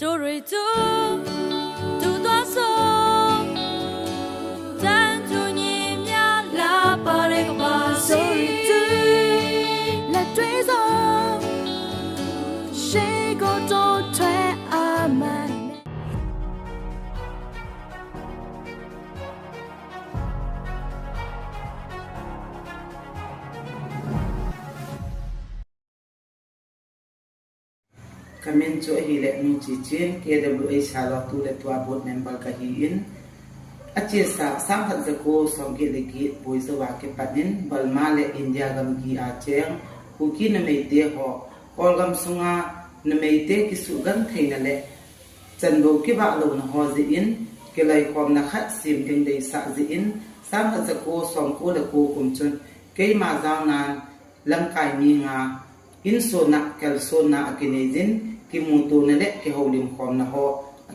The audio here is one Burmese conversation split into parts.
တို့တွေသူသူသွားဆုံးတန်သူညင်များလာပါတဲ့ကပါစီလက်တွေစုံရှေး kamen cho hi le mi chi chin KWA salo tu le tua board member ka hi in. Achi sa sam phat za ko som ke le ki boi zo wa ke panin balma le india gam gi a cheng. Ku ki na mei te ho. Kol gam sunga na mei te ki su gan thei na le chan bo ki ba lo na ho zi in. Ke lai kom na khat sim ding dei sa zi in. Sam phat za ko som ko le ko kum chun. Ke ma za nan, lam kai mi nga, in so na kel so na akinezin ki mu tu na le ki holim khom na ho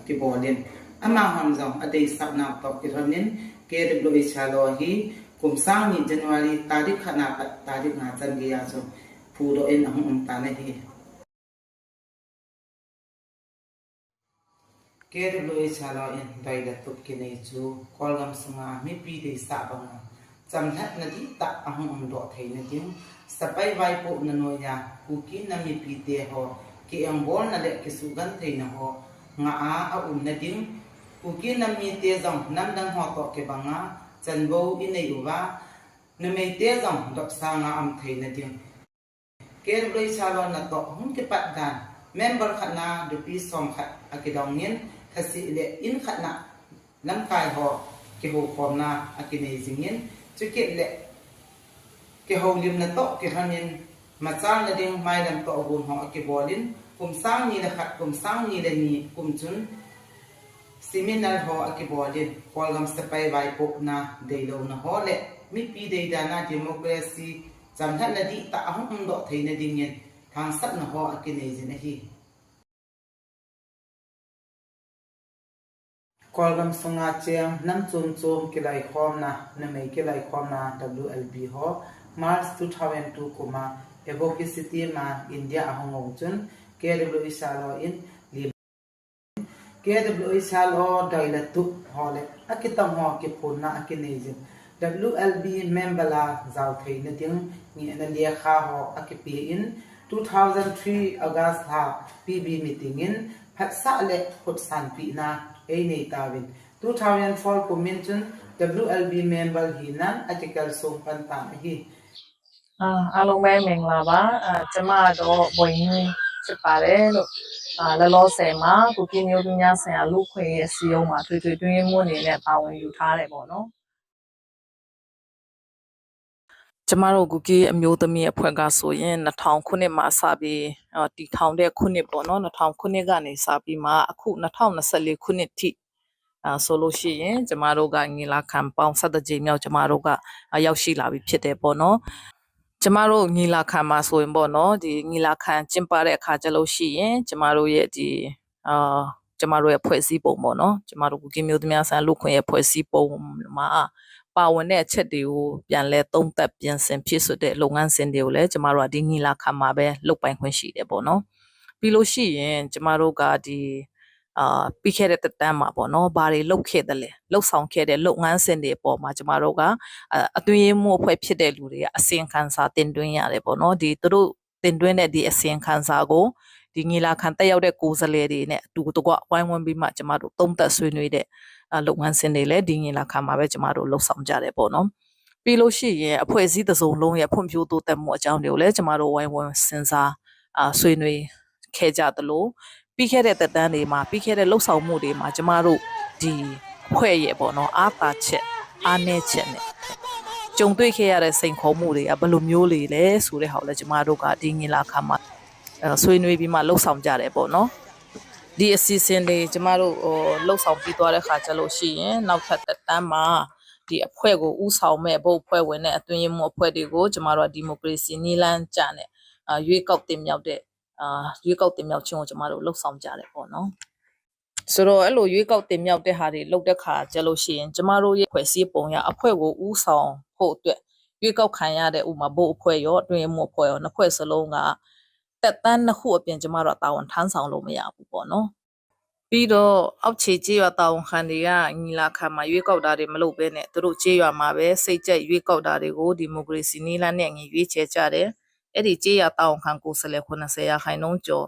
ki bolin ama ham zong adei sak na to ki ronin ke de blo i chalo hi kum sang ni january tarikh khana pa tarikh na chan ge ya so pu ro en ahum um ta na hi ke de blo i chalo en dai da tup ki nei chu kol gam sanga mi pi de sa ba nga cham that na di ta ahum um do thei na ding sapai vai po na no ya ku ki na mi pi te ho ki em bol na le ki su gan thei na ho nga a a um na ding ku ki na mi te zong nam dang ho to ke banga chan bo i nei u wa na me te zong dok sa nga am thei na ding ke roi sa lo na to hum ke pat dan member khana de pi som khat akidong nin khasi le in khana lam kai ho ke ho khom na akine zingin chu ke le ke ho lim na to ke มาสร้างในดิ่งไม่ดันก็อบุญขอเกิบอลินกลุ่มสร้างนี้นะครับกลุ่มสร้างนี้เลยนี่กลุ่มจุนซิมินัลหอเกิบอลินพอลำสเปย์ไวปกนาเดี๋ยลนะฮอลเล่มิปีเดียดานาดิโมคราซีจำทันนดีตาห้องดอกไทยนดิ่งเงินทางสักนะหอเกินเอจินะฮี kolgam sunga cheng nam chum chum kilai khom na na mai kilai khom na wlb ho march 2002คุมา advocacy ma India ahong chun. KW salo in lim. KW salo daila tu hole akitam ho ki phun na akinejin WLB member la zau thei na ting. Ni na lia kha ho akipi in. 2003 August ha PB meeting in. Phat sa le khut san pi na ei nei tawin 2004 ko mention WLB member hi nan, article song pan ta hi. အာအားလုံးပဲမင်္ဂလာပါအာကျမတော့ဘွင်ရင်းဖြစ်ပါတယ်လို့အာလောလောဆယ်မှာကုကင်းမျိုးသူများဆိုင်ရာလူခွေရဲ့စီယုံမှာထွေထွေတွင်းမှုအနေနဲ့ပါဝင်ယူထားတယ်ပေါ့နော်ကျမတို့ကုကီအမျိုးသမီးအဖွဲ့ကဆိုရင်2000ခုနှစ်မှာစပြီးအာတည်ထောင်တဲ့ခုနှစ်ပေါ့နော်2000ခုနှစ်ကနေစပြီးမှအခု2024ခုနှစ်ထိအာဆိုလို့ရှိရင်ကျမတို့ကငီလာခံပေါင်း7ကြိမ်မြောက်ကျမတို့ကအာရောက်ရှိလာပြီဖြစ်တယ်ပေါ့နော် ကျမတို့ညီလာခံမှာဆိုရင်ပေါ့နော်ဒီညီလာခံကျင်းပတဲ့အခါကျလို့ရှိရင်ကျမတို့ရဲ့ဒီအာကျမတို့ရဲ့ဖွဲ့စည်းပုံပေါ့နော်ကျမတို့ကုကင်းမျိုးသမီးဆန်လူခွင့်ရဲ့ဖွဲ့စည်းပုံမှာပါဝင်တဲ့အချက်တွေကိုပြန်လဲသုံးသပ်ပြင်ဆင်ဖြစ်ဆိုတဲ့လုပ်ငန်းစဉ်တွေကိုလည်းကျမတို့ကဒီညီလာခံမှာပဲလုပ်ပိုင်ခွင့်ရှိတယ်ပေါ့နော်ပြီးလို့ရှိရင်ကျမတို့ကဒီ အာပြီးခဲ့တဲ့တက်တန်းမှာပေါ့နော်ဘာတွေလုပ်ခဲ့တယ်လဲလှုပ်ဆောင်ခဲ့တဲ့လုပ်ငန်းစဉ်တွေအပေါ်မှာကျမတို့ကအအတွင်းရေးမှုအဖွဲ့ဖြစ်တဲ့လူတွေကအစင်ခံစာတင်သွင်းရတယ်ပေါ့နော်ဒီသူတို့တင်သွင်းတဲ့ဒီအစင်ခံစာကိုဒီငီလာခံတက်ရောက်တဲ့ကိုယ်စားလှယ်တွေနဲ့အတူတကွဝိုင်းဝန်းပြီးမှကျမတို့သုံးသက်ဆွေးနွေးတဲ့အလုပ်ငန်းစဉ်တွေလည်းဒီငီလာခံမှာပဲကျမတို့လှုပ်ဆောင်ကြတယ်ပေါ့နော်ပြီးလို့ရှိရင်အဖွဲ့အစည်းတစ်စုံလုံးရဲ့ဖွံ့ဖြိုးတိုးတက်မှုအကြောင်းတွေကိုလည်းကျမတို့ဝိုင်းဝန်းစဉ်းစားအာဆွေးနွေးခဲ့ကြသလို ပြီးခဲ့တဲ့တက်တန်းတွေမှာပြီးခဲ့တဲ့လှုပ်ဆောင်မှုတွေမှာကျမတို့ဒီအဖွဲ့ရဲ့ပေါ့နော်အားပါချက်အားနည်းချက်နဲ့ကြုံတွေ့ခဲ့ရတဲ့စိန်ခေါ်မှုတွေကဘယ်လိုမျိုးလေလဲဆိုတဲ့ဟာကိုလည်းကျမတို့ကဒီငင်လာခါမှာအဲဆွေးနွေးပြီးမှလှုပ်ဆောင်ကြတယ်ပေါ့နော်ဒီအစီအစဉ်တွေကျမတို့ဟိုလှုပ်ဆောင်ပြီးသွားတဲ့ခါကျလို့ရှိရင်နောက်ထပ်သက်တမ်းမှာဒီအဖွဲ့ကိုဥဆောင်မဲ့ဘုတ်အဖွဲ့ဝင်တဲ့အတွင်းရေးမှူးအဖွဲ့တွေကိုကျမတို့ကဒီမိုကရေစီနီလန်းကြတဲ့အာရွေးကောက်တင်မြောက်တဲ့ အာရွေးကောက်တင်မြောက်ခြင်းကိုကျမတို့လှုပ်ဆောင်ကြတယ်ပေါ့နော်ဆိုတော့အဲ့လိုရွေးကောက်တင်မြောက်တဲ့ဟာတွေလုပ်တဲ့ခါကျလို့ရှိရင်ကျမတို့ရဲ့ဖွဲ့စည်းပုံရအဖွဲ့ကိုဥဆောင်ဖို့အတွက်ရွေးကောက်ခံရတဲ့ဥမာဘို့အဖွဲ့ရောအတွင်းမှုအဖွဲ့ရောနှစ်ဖွဲ့စလုံးကတက်တန်းနှစ်ခုအပြင်ကျမတို့ကတာဝန်ထမ်းဆောင်လို့မရဘူးပေါ့နော်ပြီးတော့အောက်ခြေကြေးရွာတာဝန်ခံတွေကညီလာခံမှာရွေးကောက်တာတွေမလုပ်ဘဲနဲ့သူတို့ကြေးရွာမှာပဲစိတ်ကြိုက်ရွေးကောက်တာတွေကိုဒီမိုကရေစီနည်းလမ်းနဲ့အညီရွေးချယ်ကြတယ် အဲ့ဒီကြေးရွာတာဝန်ခံကိုယ်စားလှယ်80ရာခိုင်နှုန်းကျော်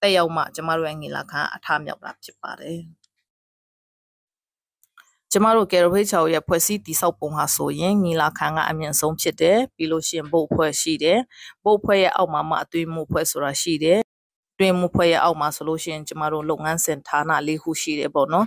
တက်ရောက်မှကျမတို့ရဲ့ညီလာခံအထမြောက်တာဖြစ်ပါတယ်ကျမတို့ကယ်ရဖိတ်ချော်ရဲ့ဖွဲ့စည်းတည်ဆောက်ပုံဟာဆိုရင်ညီလာခံကအမြင့်ဆုံးဖြစ်တယ်ပြီးလို့ရှိရင်ဘုတ်ဖွဲ့ရှိတယ်ဘုတ်ဖွဲ့ရဲ့အောက်မှာမှအသွေးမှုဖွဲ့ဆိုတာရှိတယ်တွင်မှုဖွဲ့ရဲ့အောက်မှာဆိုလို့ရှိရင်ကျမတို့လုပ်ငန်းစဉ်ဌာနလေးခုရှိတယ်ပေါ့နော်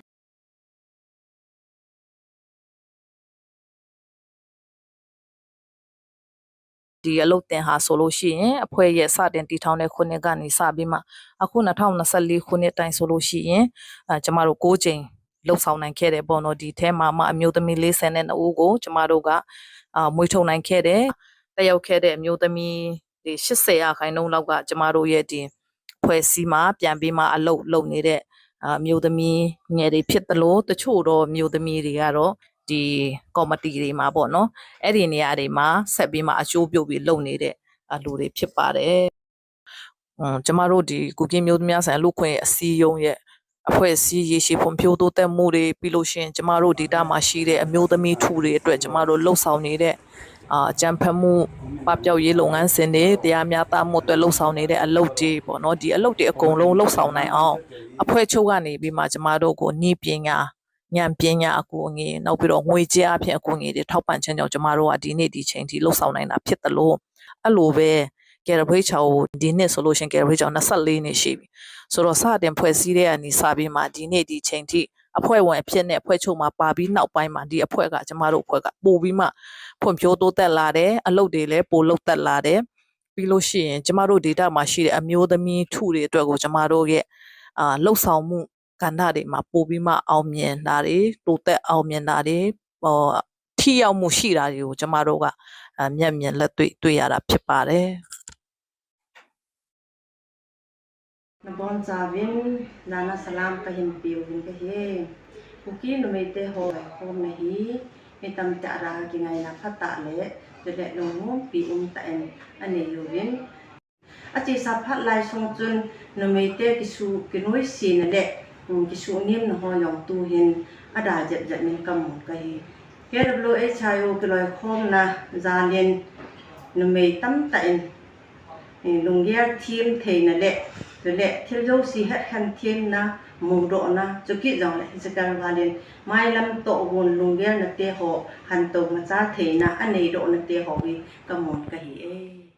ဒီအလုပ်တင်ဟာဆိုလို့ရှိရင်အဖွဲ့ရဲ့စတင်တည်ထောင်တဲ့ခုနှစ်ကနေစပြီးမှအခု2024ခုနှစ်တိုင်ဆိုလို့ရှိရင်အဲကျမတို့6ချိန်လှုပ်ဆောင်နိုင်ခဲ့တယ်ပေါ့နော်ဒီထဲမှာမှအမျိုးသမီး42ဦးကိုကျမတို့ကအာမွေးထုတ်နိုင်ခဲ့တယ်တက်ရောက်ခဲ့တဲ့အမျိုးသမီးဒီ80ရာခိုင်နှုန်းလောက်ကကျမတို့ရဲ့ဒီဖွဲ့စည်းမှာပြန်ပြီးမှအလုပ်လုပ်နေတဲ့အမျိုးသမီးငယ်တွေဖြစ်သလိုတချို့တော့မျိုးသမီးတွေကတော့ ဒီကော်မတီတွေမှာပေါ့နော်အဲ့ဒီနေရာတွေမှာဆက်ပြီးမှအချိုးပြုတ်ပြီးလုပ်နေတဲ့အလူတွေဖြစ်ပါတယ်။ဟွန်းကျမတို့ဒီကုကင်းမျိုးသမီးဆိုင်လူခွင့်အစည်းအရုံးရဲ့အဖွဲ့အစည်းရေရှည်ဖွံ့ဖြိုးတိုးတက်မှုတွေပြီးလို့ရှိရင်ကျမတို့ဒေတာမှာရှိတဲ့အမျိုးသမီးထူတွေအတွက်ကျမတို့လှုပ်ဆောင်နေတဲ့အာအကြံဖတ်မှုပပျောက်ရေးလုပ်ငန်းစဉ်တွေတရားမျှတမှုအတွက်လှုပ်ဆောင်နေတဲ့အလုပ်တွေပေါ့နော်ဒီအလုပ်တွေအကုန်လုံးလှုပ်ဆောင်နိုင်အောင်အဖွဲ့ချုပ်ကနေပြီးမှကျမတို့ကိုဤပညာ ဉာဏ်ပညာအကူအငွေနောက်ပြီးတော့ငွေကြေးအဖြစ်အကူအငွေတွေထောက်ပံ့ခြင်းကြောင့်ကျမတို့ကဒီနေ့ဒီချိန်ထိလှုပ်ဆောင်နိုင်တာဖြစ်တယ်လို့အဲ့လိုပဲကယ်ရဘရိတ်ချောကိုဒီနှစ်ဆိုလို့ရှရင်ကယ်ရဘရိတ်ချော24နှစ်ရှိပြီဆိုတော့စတင်ဖွဲ့စည်းတဲ့အနေစပြီးမှဒီနေ့ဒီချိန်ထိအဖွဲ့ဝင်အဖြစ်နဲ့အဖွဲ့ချုပ်မှာပါပြီးနောက်ပိုင်းမှာဒီအဖွဲ့ကကျမတို့အဖွဲ့ကပို့ပြီးမှဖွံ့ဖြိုးတိုးတက်လာတယ်အလုပ်တွေလည်းပိုလုပ်တက်လာတယ်ပြီးလို့ရှိရင်ကျမတို့ဒေတာမှာရှိတဲ့အမျိုးသမီးထုတွေအတွက်ကိုကျမတို့ရဲ့အာလှုပ်ဆောင်မှု ကဏ္ဍတွေမှာပို့ပြီးမှအောင်မြင်တာတွေတိုးတက်အောင်မြင်တာတွေဟောထိရောက်မှုရှိတာတွေကိုကျမတို့ကအမျက်မြင်လက်တွေ့တွေ့ရတာဖြစ်ပါတယ် Nabon Zavin, Nana Salam Kahim Piwin Kahi. Kuki no me te ho ho me hi, me tam ta ra ki ngai na phata le, de le no mu pi um ta en ane yuvin. A chi sa phat lai song chun no me te ki su ki noi si na le, ki su nim na ho yong tu hin ada jet jet min kam mon kai ke lo ấy chayo ki loi khom na za len nu me tam ta in lung ye thim thei na lệ rồi lệ thil jo si hết khăn thêm na mu độ na cho kỹ dòng le se kar wa len mai lam tổ won lung ye na te ho han tổ ma cha thầy na anh anei độ na te ho wi cầm một kai e